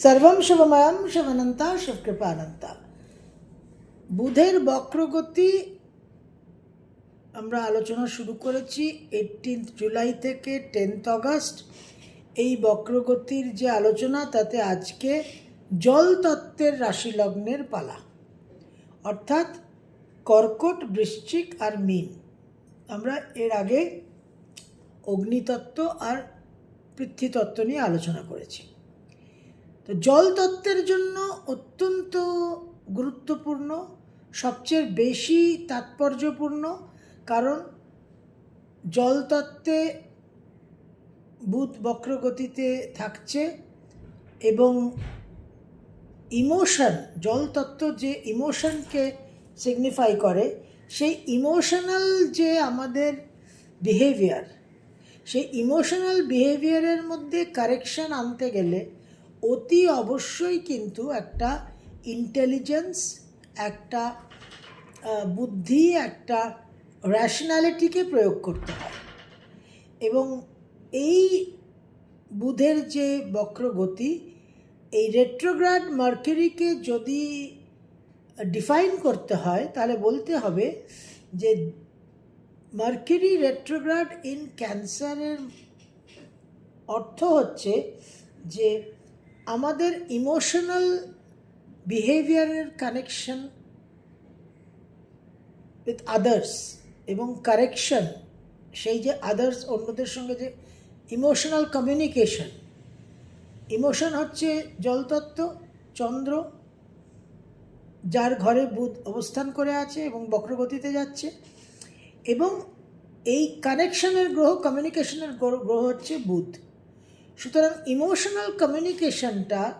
সর্বম শিবময়ম শিবনন্তা শিবকৃপানন্তা বুধের বক্রগতি আমরা আলোচনা শুরু করেছি এইটিন্থ জুলাই থেকে টেন্থ অগস্ট এই বক্রগতির যে আলোচনা, তাতে আজকে জল তত্ত্বের রাশি লগ্নের পালা। অর্থাৎ কর্কট, বৃশ্চিক আর মিন। আমরা এর আগে অগ্নিতত্ত্ব আর পৃথ্বীতত্ত্ব নিয়ে আলোচনা করেছি। তো জল তত্ত্বের জন্য অত্যন্ত গুরুত্বপূর্ণ, সবচেয়ে বেশি তাৎপর্যপূর্ণ, কারণ জল তত্ত্বে বুধ বক্রগতিতে থাকছে এবং ইমোশন, জল তত্ত্ব যে ইমোশনকে সিগনিফাই করে, সেই ইমোশনাল যে আমাদের বিহেভিয়ার সেই ইমোশনাল বিহেভিয়ারের মধ্যে কারেকশন আনতে গেলে অতি অবশ্যই কিন্তু একটা ইন্টেলিজেন্স একটা বুদ্ধি, একটা র্যাশনালিটিকে প্রয়োগ করতে হয়। এবং এই বুধের যে বক্রগতি, এই রেট্রোগ্রাড মার্কেরিকে যদি ডিফাইন করতে হয়, তাহলে বলতে হবে যে মার্কেরি রেট্রোগ্রাড ইন ক্যান্সারের অর্থ হচ্ছে যে আমাদের ইমোশনাল বিহেভিয়ারের কানেকশন উইথ আদার্স এবং কারেকশন সেই যে আদার্স অন্যদের সঙ্গে যে ইমোশনাল কমিউনিকেশন ইমোশন হচ্ছে জলতত্ত্ব, চন্দ্র, যার ঘরে বুধ অবস্থান করে আছে এবং বক্রগতিতে যাচ্ছে এবং এই কানেকশনের গ্রহ কমিউনিকেশনের গ্রহ হচ্ছে বুধ। সুতরাং ইমোশনাল কমিউনিকেশনটা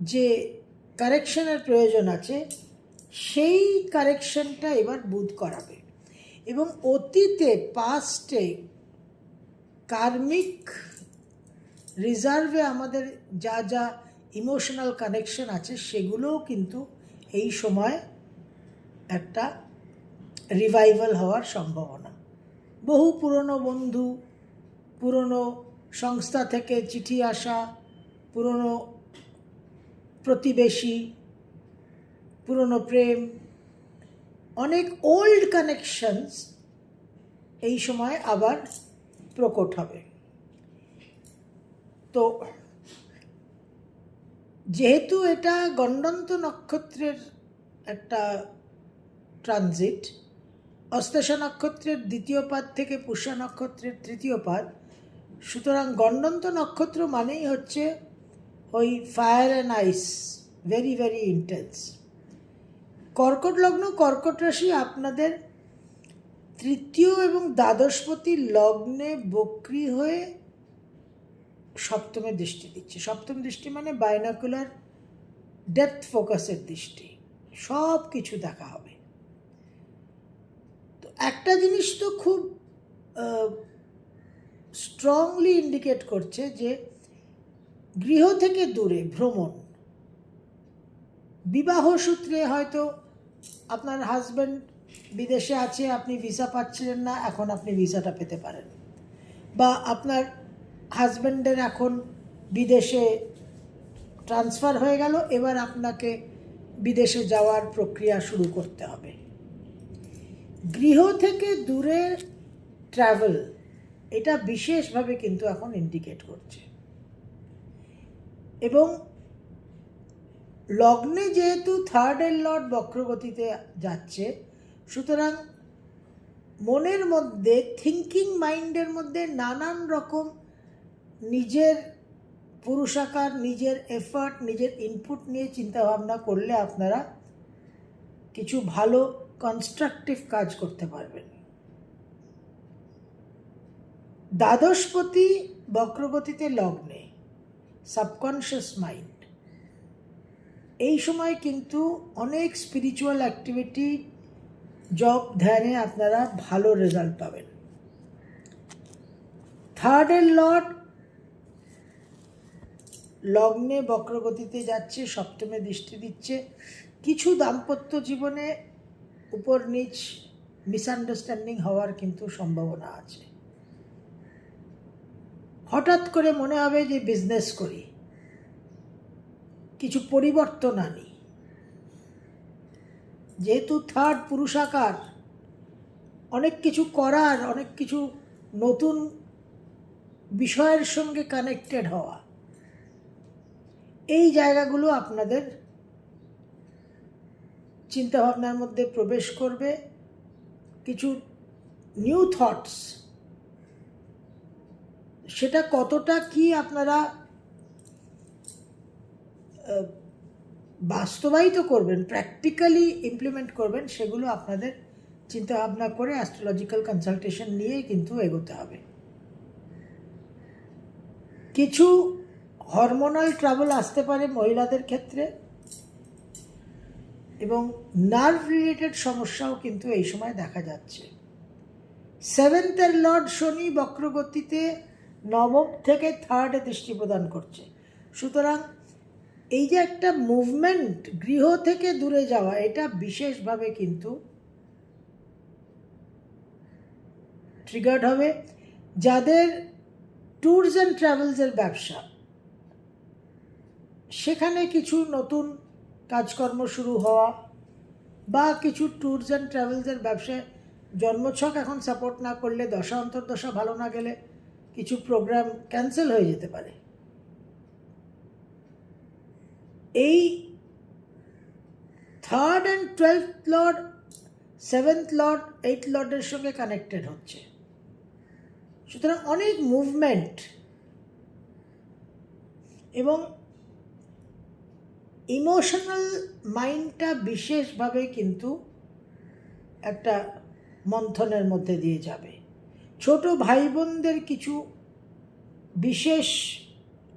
যে কারেকশনের প্রয়োজন আছে, সেই কারেকশনটা এবার বুধ করাবে। এবং অতীতে পাস্টে কার্মিক রিজার্ভে আমাদের যা যা ইমোশনাল কানেকশন আছে, সেগুলোও কিন্তু এই সময় একটা রিভাইভাল হওয়ার সম্ভাবনা। বহু পুরনো বন্ধু, পুরনো সংস্থা থেকে চিঠি আসা, পুরনো প্রতিবেশী, পুরনো প্রেম, অনেক ওল্ড কানেকশনস এই সময় আবার প্রকট হবে। তো যেহেতু এটা গণ্ডন্ত নক্ষত্রের একটা ট্রানজিট অস্তেশা নক্ষত্রের দ্বিতীয় পাদ থেকে পুষ্যা নক্ষত্রের তৃতীয় পাদ সুতরাং গণ্ডন্ত নক্ষত্র মানেই হচ্ছে ওই fire and ice very very intense কর্কট লগ্ন, কর্কট রাশি আপনাদের তৃতীয় এবং দ্বাদশপতি লগ্নে বক্রি হয়ে সপ্তমে দৃষ্টি দিচ্ছে। সপ্তম দৃষ্টি মানে বাইনাকুলার ডেপথ ফোকাসের দৃষ্টি। সব কিছু দেখা হবে। তো একটা জিনিস তো খুব স্ট্রংলি ইন্ডিকেট করছে যে গৃহ থেকে দূরে ভ্রমণ। বিবাহ সূত্রে হয়তো আপনার হাজব্যান্ড বিদেশে আছে, আপনি ভিসা পাচ্ছিলেন না, এখন আপনি ভিসাটা পেতে পারেন। বা আপনার হাজব্যান্ডের এখন বিদেশে ট্রান্সফার হয়ে গেল, এবার আপনাকে বিদেশে যাওয়ার প্রক্রিয়া শুরু করতে হবে। গৃহ থেকে দূরে ট্রাভেল এটা বিশেষভাবে কিন্তু এখন ইন্ডিকেট করছে। এবং লগ্নে যেহেতু থার্ড এর লর্ড বক্রগতিতে যাচ্ছে, সুতরাং মনের মধ্যে থিঙ্কিং মাইন্ডের মধ্যে নানান রকম নিজের পুরুষাকার, নিজের এফার্ট নিজের ইনপুট নিয়ে চিন্তাভাবনা করলে আপনারা কিছু ভালো কনস্ট্রাকটিভ কাজ করতে পারবেন। দ্বাদশপতি বক্রগতিতে লগ্নে সাবকনশিয়াস মাইন্ড এই সময় কিন্তু অনেক স্পিরিচুয়াল অ্যাক্টিভিটি জব ধ্যানে আপনারা ভালো রেজাল্ট পাবেন। থার্ডের লর্ড লগ্নে বক্রগতিতে যাচ্ছে, সপ্তমে দৃষ্টি দিচ্ছে। কিছু দাম্পত্য জীবনে উপর নিচ মিসআন্ডারস্ট্যান্ডিং হওয়ার কিন্তু সম্ভাবনা আছে। হঠাৎ করে মনে হবে যে বিজনেস করি। কিছু পরিবর্তন আনি। যেহেতু থার্ড পুরুষাকার, অনেক কিছু করার, অনেক কিছু নতুন বিষয়ের সঙ্গে কানেক্টেড হওয়া। এই জায়গাগুলো আপনাদের চিন্তাভাবনার মধ্যে প্রবেশ করবে। কিছু নিউ থটস সেটা কতটা কি আপনারা বাস্তবায়িত করবেন প্র্যাকটিক্যালি ইমপ্লিমেন্ট করবেন, সেগুলো আপনাদের চিন্তা ভাবনা করে অ্যাস্ট্রোলজিক্যাল কনসালটেশন নিয়েই কিন্তু এগোতে হবে। কিছু হরমোনাল ট্রাবল আসতে পারে মহিলাদের ক্ষেত্রে, এবং নার্ভ রিলেটেড সমস্যাও কিন্তু এই সময় দেখা যাচ্ছে। সেভেন্থের লর্ড শনি বক্রগতিতে নবম থেকে থার্ডে দৃষ্টি প্রদান করছে। সুতরাং এই যে একটা মুভমেন্ট গৃহ থেকে দূরে যাওয়া, এটা বিশেষভাবে কিন্তু ট্রিগার্ড হবে। যাদের ট্যুরস অ্যান্ড ট্রাভেলসের ব্যবসা, সেখানে কিছু নতুন কাজকর্ম শুরু হওয়া বা কিছু ট্যুরস অ্যান্ড ট্রাভেলসের ব্যবসায় জন্মছক এখন সাপোর্ট না করলে, দশা অন্তর্দশা ভালো না গেলে কিছু প্রোগ্রাম ক্যান্সেল হয়ে যেতে পারে। এই third and twelfth lord seventh lord eight লর্ডের সঙ্গে কানেক্টেড হচ্ছে। সুতরাং অনেক মুভমেন্ট এবং ইমোশনাল মাইন্ডটা বিশেষভাবে কিন্তু একটা মন্থনের মধ্যে দিয়ে যাবে। ছোট ভাই বোনদের কিছু বিশেষ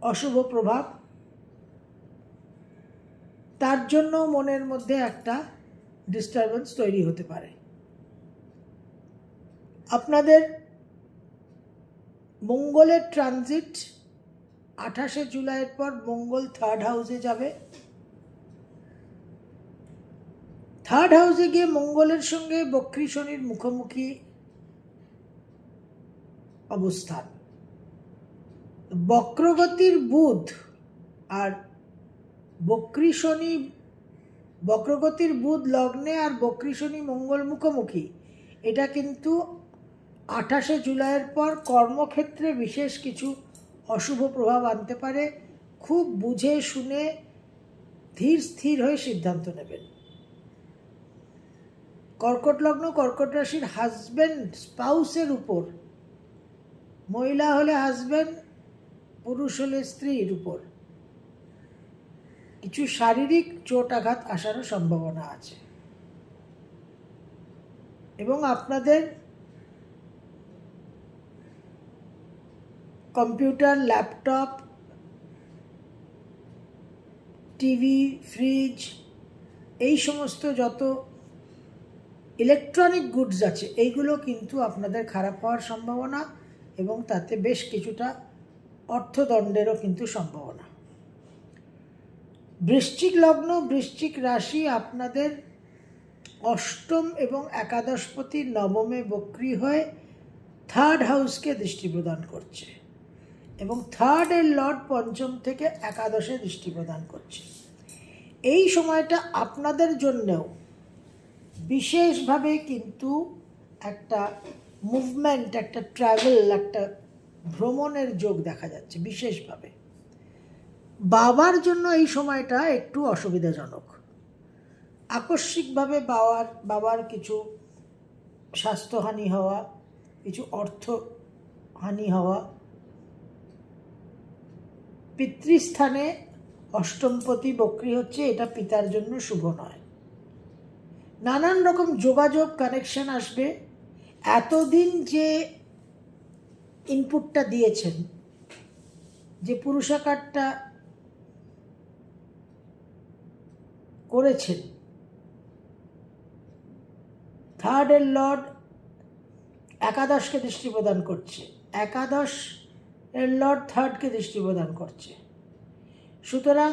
অশুভ প্রভাব, তার জন্য মনের মধ্যে একটা ডিস্টারবেন্স তৈরি হতে পারে। আপনাদের মঙ্গলের ট্রানজিট আঠাশে জুলাইয়ের পর মঙ্গল থার্ড হাউসে যাবে। থার্ড হাউসে গিয়ে মঙ্গলের সঙ্গে বক্রী শনির মুখোমুখি অবস্থান। বক্রগতির বুধ আর বক্রী শনি, বক্রগতির বুধ লগ্নে আর বক্রী শনি মঙ্গল মুখোমুখি। এটা কিন্তু আঠাশে জুলাইয়ের পর কর্মক্ষেত্রে বিশেষ কিছু অশুভ প্রভাব আনতে পারে। খুব বুঝে শুনে ধীর স্থির হয়ে সিদ্ধান্ত নেবেন। কর্কট লগ্ন, কর্কট রাশির হাজব্যান্ড স্পাউসের উপর মহিলা হলে হাজব্যান্ড পুরুষ হলে স্ত্রীর উপর। কিছু শারীরিক চোট আঘাত আসারও সম্ভাবনা আছে। এবং আপনাদের কম্পিউটার, ল্যাপটপ, টিভি, ফ্রিজ, এই সমস্ত যত ইলেকট্রনিক গুডস আছে, এইগুলো কিন্তু আপনাদের খারাপ হওয়ার সম্ভাবনা। এবং তাতে বেশ কিছুটা অর্থদণ্ডেরও কিন্তু সম্ভাবনা। বৃশ্চিক লগ্ন বৃশ্চিক রাশি আপনাদের অষ্টম এবং একাদশপতি নবমে বক্রি হয়ে থার্ড হাউসকে দৃষ্টি প্রদান করছে এবং থার্ডের লর্ড পঞ্চম থেকে একাদশে দৃষ্টি প্রদান করছে। এই সময়টা আপনাদের জন্যেও বিশেষভাবে কিন্তু একটা মুভমেন্ট একটা ট্রাভেল একটা ভ্রমণের যোগ দেখা যাচ্ছে বিশেষভাবে। বাবার জন্য এই সময়টা একটু অসুবিধাজনক। আকস্মিকভাবে বাবার বাবার কিছু স্বাস্থ্যহানি হওয়া, কিছু অর্থ হানি হওয়া, পিতৃস্থানে অষ্টমপতি বক্রি হচ্ছে, এটা পিতার জন্য শুভ নয়। নানান রকম যোগাযোগ কানেকশন আসবে। এতদিন যে ইনপুটটা দিয়েছেন, যে পুরুষাকারটা করেছেন থার্ডের লর্ড একাদশকে দৃষ্টি প্রদান করছে, একাদশ এর লর্ড থার্ডকে দৃষ্টি প্রদান করছে। সুতরাং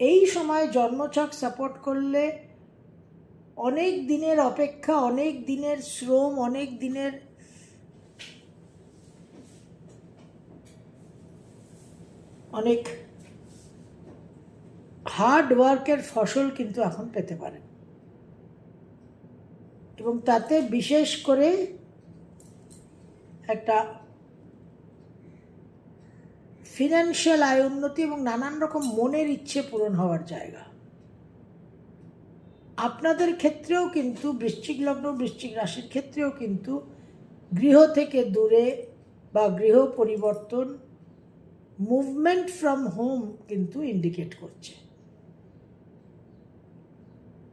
এই সময় জন্মছক সাপোর্ট করলে অনেক দিনের অপেক্ষা, অনেক দিনের শ্রম, অনেক দিনের অনেক হার্ড ওয়ার্কের ফসল কিন্তু এখন পেতে পারেন। এবং তাতে বিশেষ করে একটা ফিনান্সিয়াল আয় উন্নতি এবং নানান রকম মনের ইচ্ছে পূরণ হওয়ার জায়গা। আপনাদের ক্ষেত্রেও কিন্তু বৃশ্চিক লগ্ন, বৃশ্চিক রাশির ক্ষেত্রেও কিন্তু গৃহ থেকে দূরে বা গৃহ পরিবর্তন মুভমেন্ট ফ্রম হোম কিন্তু ইন্ডিকেট করছে।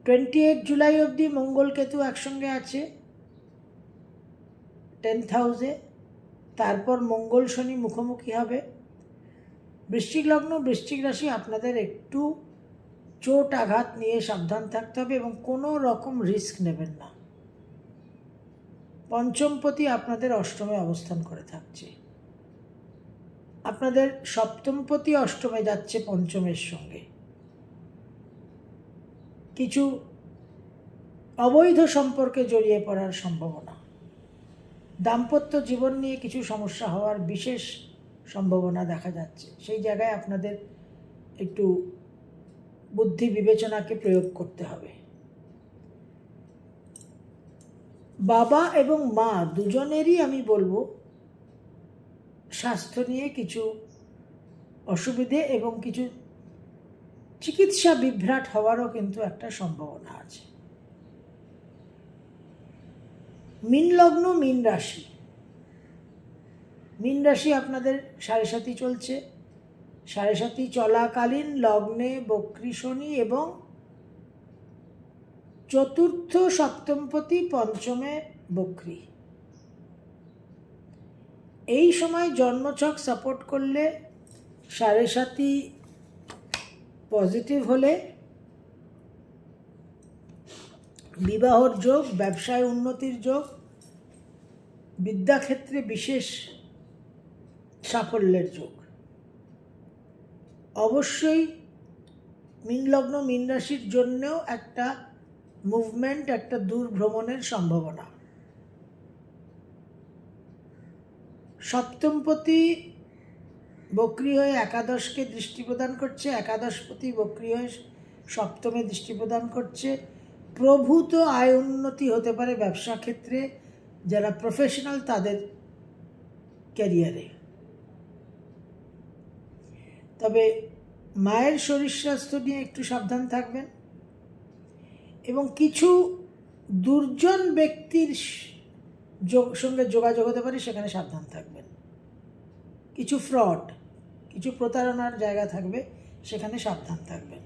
টোয়েন্টি এইট জুলাই অবধি মঙ্গল কেতু একসঙ্গে আছে টেন্থ হাউসে তারপর মঙ্গল শনি মুখোমুখি হবে। বৃশ্চিক লগ্ন, বৃশ্চিক রাশি আপনাদের একটু চোট আঘাত নিয়ে সাবধান থাকতে হবে এবং কোনো রকম রিস্ক নেবেন না। পঞ্চমপতি আপনাদের অষ্টমে অবস্থান করে থাকছে। আপনাদের সপ্তমপতি অষ্টমে যাচ্ছে পঞ্চমের সঙ্গে। কিছু অবৈধ সম্পর্কে জড়িয়ে পড়ার সম্ভাবনা। দাম্পত্য জীবন নিয়ে কিছু সমস্যা হওয়ার বিশেষ সম্ভাবনা দেখা যাচ্ছে। সেই জায়গায় আপনাদের একটু বুদ্ধি বিবেচনাকে প্রয়োগ করতে হবে। বাবা এবং মা দুজনেরই আমি বলব, স্বাস্থ্য নিয়ে কিছু অসুবিধে এবং কিছু চিকিৎসা বিভ্রাট হওয়ারও কিন্তু একটা সম্ভাবনা আছে। মিন লগ্ন, মিন রাশি। মিন রাশি আপনাদের সাড়ে সাথী চলছে। সাড়ে সাথী চলাকালীন লগ্নে বক্রী শনি এবং চতুর্থ সপ্তমপতি পঞ্চমে বক্রী। এই সময় জন্মছক সাপোর্ট করলে সাড়ে সাথী পজিটিভ হলে বিবাহর যোগ, ব্যবসায় উন্নতির যোগ, বিদ্যাক্ষেত্রে বিশেষ সাফল্যের যোগ। অবশ্যই মিন লগ্ন মিন রাশির জন্যেও একটা মুভমেন্ট একটা দূর ভ্রমণের সম্ভাবনা। সপ্তমপতি বক্রি হয়ে একাদশকে দৃষ্টি প্রদান করছে, একাদশপতি বক্রি হয়ে সপ্তমে দৃষ্টি প্রদান করছে। প্রভূত আয় উন্নতি হতে পারে ব্যবসা ক্ষেত্রে, যারা প্রফেশনাল তাদের ক্যারিয়ারে তবে মায়ের শরীর স্বাস্থ্য নিয়ে একটু সাবধান থাকবেন। এবং কিছু দুর্জন ব্যক্তির সঙ্গে যোগাযোগ হতে পারে, সেখানে সাবধান থাকবেন। কিছু ফ্রড, কিছু প্রতারণার জায়গা থাকবে, সেখানে সাবধান থাকবেন।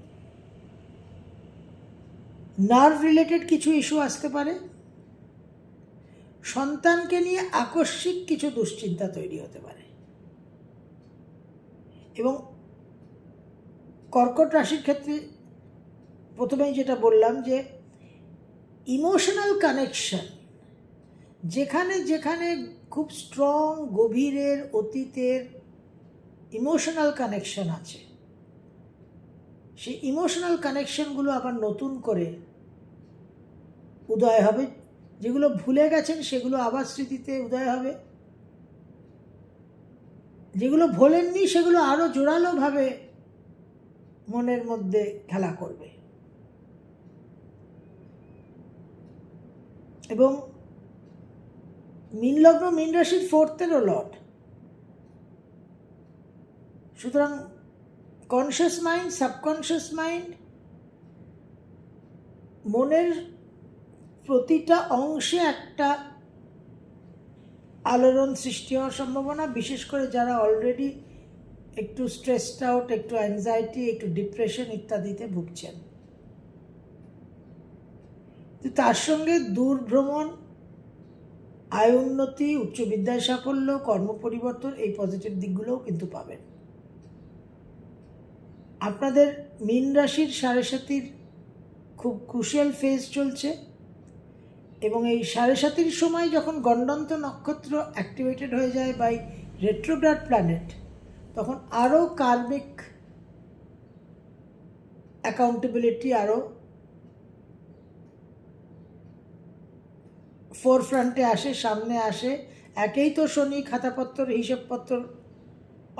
নার্ভ রিলেটেড কিছু ইস্যু আসতে পারে। সন্তানকে নিয়ে আকস্মিক কিছু দুশ্চিন্তা তৈরি হতে পারে। এবং কর্কট রাশির ক্ষেত্রে প্রথমেই যেটা বললাম যে ইমোশনাল কানেকশন, যেখানে যেখানে খুব স্ট্রং, গভীরের, অতীতের ইমোশনাল কানেকশন আছে। সেই ইমোশনাল কানেকশনগুলো আবার নতুন করে উদয় হবে। যেগুলো ভুলে গেছেন সেগুলো আবার স্মৃতিতে উদয় হবে। যেগুলো ভোলেননি সেগুলো আরও জোরালোভাবে মনের মধ্যে খেলা করবে। এবং মিন লগ্ন মিন রাশির ফোর্থেরও লট সুতরাং কনসিয়াস মাইন্ড সাবকনসিয়াস মাইন্ড মনের প্রতিটা অংশে একটা আলোড়ন সৃষ্টি হওয়ার সম্ভাবনা, বিশেষ করে যারা অলরেডি একটু স্ট্রেসড আউট একটু অ্যাংজাইটি একটু ডিপ্রেশন ইত্যাদিতে ভুগছেন। তার সঙ্গে দূর ভ্রমণ আয় উন্নতি, উচ্চ বিদ্যায় সাফল্য, কর্ম পরিবর্তন, এই পজিটিভ দিকগুলোও কিন্তু পাবেন। আপনাদের মীন রাশির সাড়ে সাতির খুব ক্রুশিয়াল ফেজ চলছে এবং এই সাড়ে সাতির সময় যখন গণ্ডন্ত নক্ষত্র অ্যাক্টিভেটেড হয়ে যায় বাই রেট্রোগ্রাড প্ল্যানেট তখন আরও কার্মিক অ্যাকাউন্টেবিলিটি আরও ফোর ফ্রন্টে আসে, সামনে আসে। একেই তো শনি খাতাপত্র, হিসেবপত্র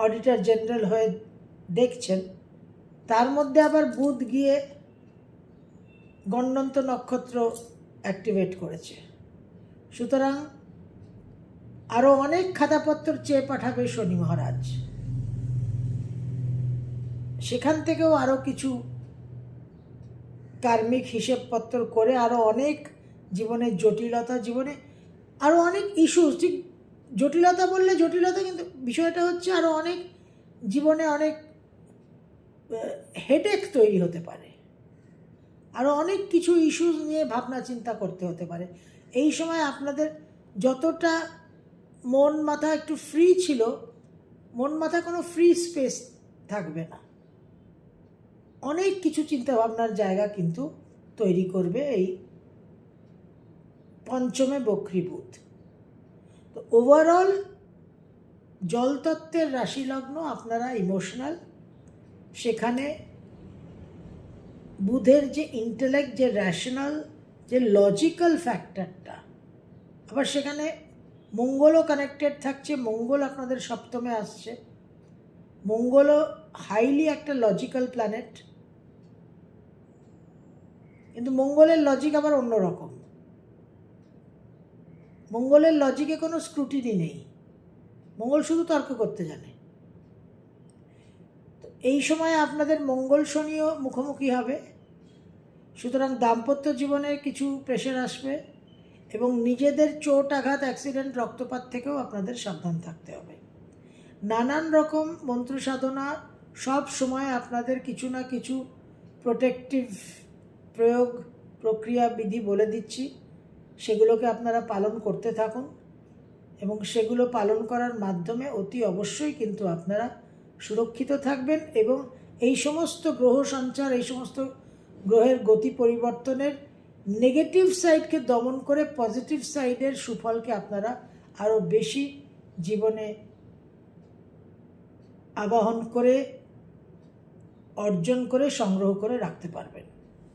অডিটর জেনারেল হয়ে দেখছেন। তার মধ্যে আবার বুধ গিয়ে গণ্ডন্ত নক্ষত্র অ্যাক্টিভেট করেছে। সুতরাং আরও অনেক খাতাপত্র চেয়ে পাঠাবে শনি মহারাজ। সেখান থেকেও আরও কিছু কার্মিক হিসেবপত্র করে আরও অনেক জীবনের জটিলতা জীবনে আরও অনেক ইস্যু ঠিক? জটিলতা বললে জটিলতা কিন্তু বিষয়টা হচ্ছে আরও অনেক জীবনে অনেক হেডেক তৈরি হতে পারে। আরও অনেক কিছু ইস্যুস নিয়ে ভাবনা চিন্তা করতে হতে পারে। এই সময় আপনাদের যতটা মন মাথা একটু ফ্রি ছিল, মন মাথা কোনো ফ্রি স্পেস থাকবে না। অনেক কিছু চিন্তা ভাবনার জায়গা কিন্তু তৈরি করবে এই পঞ্চমে বক্রীভূত তো ওভারঅল জলতত্ত্বের রাশিলগ্ন, আপনারা ইমোশনাল সেখানে বুধের যে ইন্টেলেক্ট যে র্যাশনাল যে লজিক্যাল ফ্যাক্টরটা আবার সেখানে মঙ্গলও কানেক্টেড থাকছে, মঙ্গল আপনাদের সপ্তমে আসছে, মঙ্গলও হাইলি একটা লজিক্যাল প্ল্যানেট কিন্তু মঙ্গলের লজিক আবার অন্যরকম মঙ্গলের লজিকে কোনো স্ক্রুটিনি নেই। মঙ্গল শুধু তর্ক করতে জানে। তো এই সময় আপনাদের মঙ্গল শনিও মুখোমুখি হবে। সুতরাং দাম্পত্য জীবনে কিছু প্রেশার আসবে এবং নিজেদের চোট আঘাত অ্যাক্সিডেন্ট রক্তপাত থেকেও আপনাদের সাবধান থাকতে হবে। নানান রকম মন্ত্র সাধনা সব সময় আপনাদের কিছু না কিছু প্রোটেক্টিভ প্রয়োগ প্রক্রিয়া বিধি বলে দিচ্ছি। সেগুলোকে আপনারা পালন করতে থাকুন এবং সেগুলো পালন করার মাধ্যমে অতি অবশ্যই কিন্তু আপনারা সুরক্ষিত থাকবেন এবং এই সমস্ত গ্রহ সঞ্চার, এই সমস্ত গ্রহের গতি পরিবর্তনের নেগেটিভ সাইডকে দমন করে পজিটিভ সাইডের সুফলকে আপনারা আরও বেশি জীবনে আবাহন করে, অর্জন করে, সংগ্রহ করে রাখতে পারবেন।